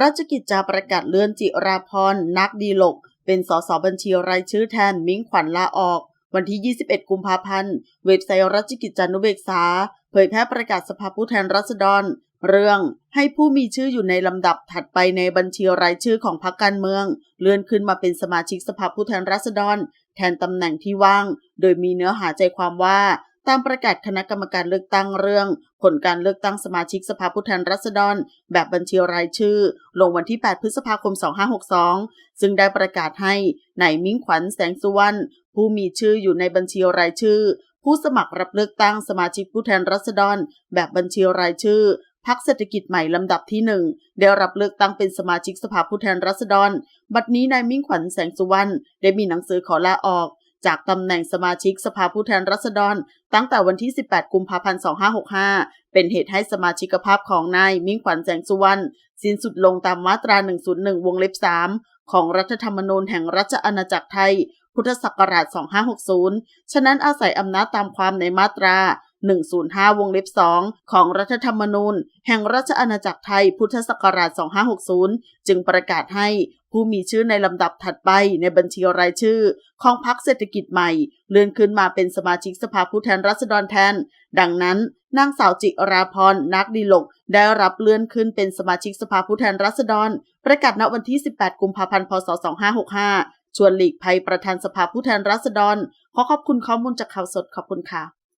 ราชกิจจาประกาศเลื่อนจิราพรนักดีหลก เป็นสสบัญชีรายชื่อแทนมิ้งขวัญลาออก วันที่ 21 กุมภาพันธ์ เว็บไซต์ราชกิจจานุเบกษา เผยแพร่ประกาศสภาผู้แทนราษฎร เรื่องให้ผู้มีชื่ออยู่ในลำดับถัดไปในบัญชีรายชื่อของพรรคการเมือง เลื่อนขึ้นมาเป็นสมาชิกสภาผู้แทนราษฎร แทนตำแหน่งที่ว่าง โดยมีเนื้อหาใจความว่า ตามประกาศคณะกรรมการเลือกตั้งเรื่อง ผลการเลือกตั้งสมาชิกสภาผู้แทนราษฎร แบบบัญชีรายชื่อ ลงวันที่ 8 พฤษภาคม 2562 ซึ่งได้ประกาศให้นายมิ่งขวัญแสงสุวรรณผู้มีชื่ออยู่ในบัญชีรายชื่อ ผู้สมัครรับเลือกตั้งสมาชิกผู้แทนราษฎร แบบบัญชีรายชื่อพักเศรษฐกิจใหม่ลำดับที่หนึ่งได้รับเลือกตั้งเป็นสมาชิกสภาผู้แทนราษฎร บัดนี้นายมิ่งขวัญแสงสุวรรณได้มีหนังสือขอลาออก จากตำแหน่งสมาชิกสภาผู้แทนราษฎร ตั้งแต่วันที่ 18 กุมภาพันธ์ 2565 เป็นเหตุให้สมาชิกภาพของนายมิ่งขวัญแสงสุวรรณสิ้นสุดลงตามมาตรา 101 วงเล็บ 3 ของรัฐธรรมนูญแห่งราชอาณาจักรไทย พุทธศักราช 2560 ฉะนั้นอาศัยอำนาจตามความในมาตรา 105 วงเล็บ 2 ของรัฐธรรมนูญ แห่งราชอาณาจักรไทย พุทธศักราช 2560 จึงประกาศให้ ผู้มีชื่อในลำดับถัดไปในบัญชีรายชื่อ ของพรรคเศรษฐกิจใหม่ เลื่อนขึ้นมาเป็นสมาชิกสภาผู้แทนราษฎรแทน ดังนั้นนางสาวจิราพรนักดีหลกได้รับเลื่อนขึ้นเป็นสมาชิกสภาผู้แทนราษฎร ประกาศณวันที่ 18 กุมภาพันธ์ พศ 2565 ชวนหลีกภัยประธานสภาผู้แทนราษฎร ขอขอบคุณข้อมูลจากข่าวสดขอบคุณค่ะ